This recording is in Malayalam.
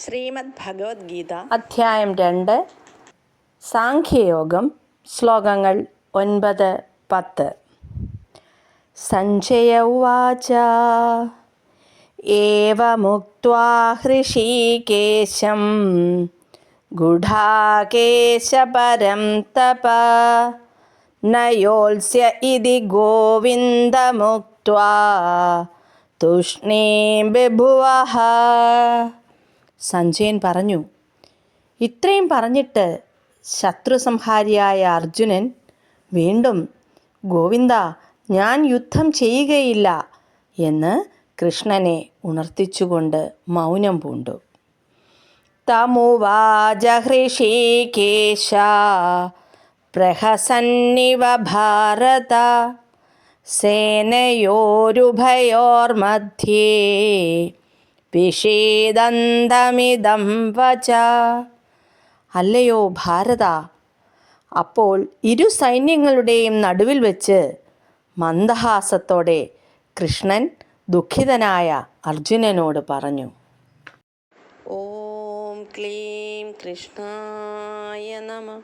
ശ്രീമദ് ഭഗവത്ഗീത അധ്യായം രണ്ട്. സാഖ്യയോഗം ശ്ലോകങ്ങൾ ഒൻപത് പത്ത്. സഞ്ജയ ഉവാച ഏവമുക്ത്വാ ഹൃഷീകേശം ഗുഢാകേശപരം തപ നയോത്സ്യ ഇതി ഗോവിന്ദമുക്വാ തുഷ്ണീം ബഭുവഃ സഞ്ജയൻ പറഞ്ഞു. ഇത്രയും പറഞ്ഞിട്ട് ശത്രുസംഹാരിയായ അർജുനൻ വീണ്ടും ഗോവിന്ദ ഞാൻ യുദ്ധം ചെയ്യുകയില്ല എന്ന് കൃഷ്ണനെ ഉണർത്തിച്ചുകൊണ്ട് മൗനം പൂണ്ടു. തമുവാജഹൃഷീകേശ പ്രഹസന്നിവ ഭാരത സേനയോരുഭയോർമധ്യേ വിഷേദന്തമിതം വച. അല്ലയോ ഭാരത അപ്പോൾ ഇരു സൈന്യങ്ങളുടെയും നടുവിൽ വെച്ച് മന്ദഹാസത്തോടെ കൃഷ്ണൻ ദുഃഖിതനായ അർജുനനോട് പറഞ്ഞു. ഓം ക്ലീം കൃഷ്ണായ നമ.